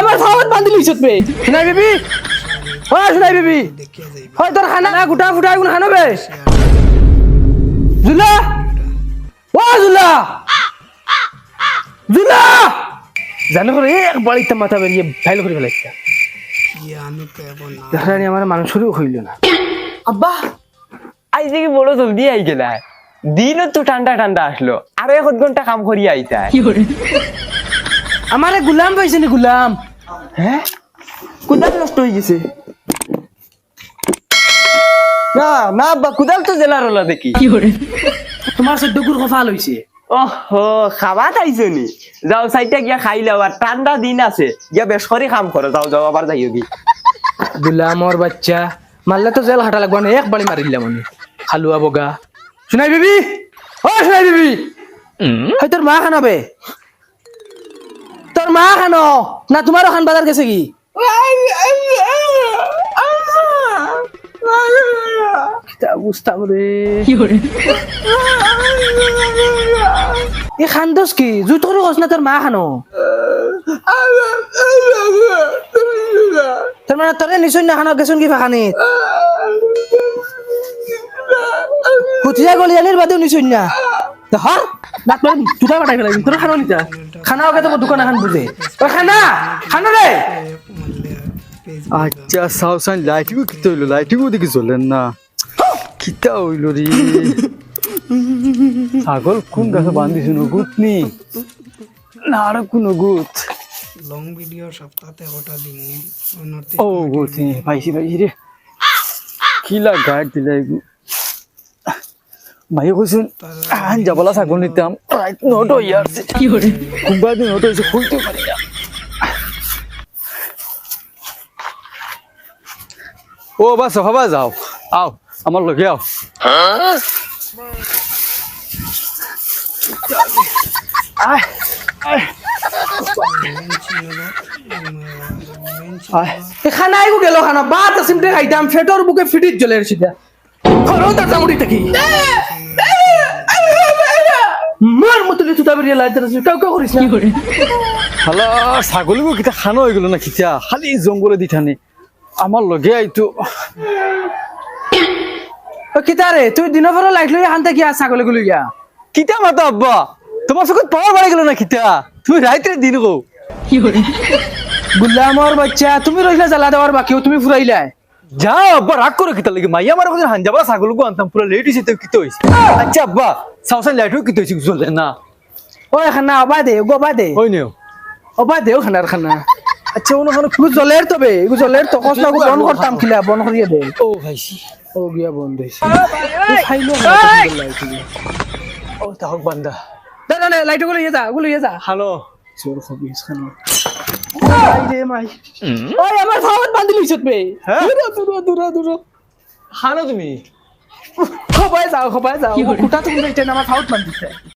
আমার খাওয়াত বান্ধি লইছত বে। শুনাই বেবি? ও শুনাই বেবি। হয় তোর খানা না গুটা ফুটা কোন খানা বে। জুলা? ও জুলা? জুলা? জানো করে একবার ইত্যা মাথা বেরিয়ে ফাইল করে ফেলাইছে। আমার মানুষেরও হইল না। আব্বা আজ দেখি বড় জলদি আই গেলা দিনও তো ঠান্ডা ঠান্ডা আসলো। আরও এক ঘণ্টা কাম করি আইতা। আমারে গুলাম পাইছে নি গুলাম। হ্যাঁ? কুদাল নষ্ট হয়ে গেছে। না না আব্বা কুদাল তো জেলার হলো দেখি। তোমার চোদ্দ গুর কফাল হইছে। ওহো খাবা তাইছো নি। যাও সাইডটা গিয়া খাই লাও আর ঠান্ডা দিন আছে। গিয়া বেশ করে কাম করো যাও যাও আবার যাইও কি গুলামর বাচ্চা মারলে তো জেল হাঁটা লাগবে না একবারই মারিলাম আমি। খালুয়া বগা। শুনাই বিবি ও শুনাই বিবি হয় তোর মা খানাবে তোর মা খানো না তোমারও খান বাজার গেছে কি বুঝতাম রে এই খান্দোস কি জুত করে কস না তোর মা খানো তোর মানে তোরে নিশ্চয় না খানো গেছুন কি ফাখানিত কুচিয়া গলিয়ালির নিশ্চয় না হর নাক মানে দুটা বাটাই ফেলাই তোর খানো নিতা খানা ওকে তো দোকান এখন বুঝে ওই খানা খানা রে! আচ্ছা সাউসান লাইটিও কিতা হইল? লাইটিও দেখি চলেন না। কিতা হইল রে? ছাগল কোন গাছে বান্ধিছে নগুত নি? না আর কোন গুত লং ভিডিও সপ্তাহে ওটা দিন ও গুত নি পাইছি পাইছি রে। কিলা গাইড দিলাই গু ভাই কইছুন আন যাবলা ছাগল নিতাম রাইট নট কি করে কুম্বা দিন নট হইছে খুলতে পারি না ও বাস হবা যাও। আও আমার লগে আও। আয় খানা আইগো গেল খানা বাত সিমটে খাইতাম ফেটর বুকে ফিটিত জ্বলে সিধা খরো তার চামড়ি থাকি। মার মতলে তুতা বেরিয়ে লাইতে রাখছিস কাউ কাউ করিস না হালা ছাগলীকো কিতা খানো হৈ গ'ল না কিতা? খালি জংঘলে দি থানে। আমার লগে আইতো। ও কিতারে তুই দিনের পরে লাইট লই হানতে কি ছাগলে গুলি গিয়া? কিতা মাতা আব্বা? তোমার চকুত পাওয়ার বাড়ি গেল না কিতা? তুমি রাইতে দিন গো গুলামর বাচ্চা তুমি রইলা জ্বালা দেওয়ার বাকিও তুমি ফুরাইলাই যাও আব্বা রাগ করো কিতা লাগে? মাইয়া আমার কথা যাবা ছাগলকো আনতাম পুরা লেট হইছে তো কিতা হইছে? আচ্ছা আব্বা সাউসান লাইটও কিতা হইছে চলে না। ও খানা অবা দে গবা দে। ওই নিও। অবা দেও খানার খানা। আচ্ছা ওনো খানা খুব জ্বলের তবে এগু জ্বলের তো কষ্ট বন করতাম খিলা বন করিয়ে দে। ও ভাইছি ও গিয়া বন্ধ হইছে। খাইলো ও তাহক বান্দা। না না না লাইটগুলো ইয়ে যা গুলো ইয়ে যা। হানো চোর খবিস খানো রে মাই। ওই আমার খাওয়াত বান্ধি বে হ্যাঁ? দূর দূর দূর দূর হানো তুমি। খবাই যাও খবাই যাও। কুটা তুমি আমার খাওয়াত বান্ধিছে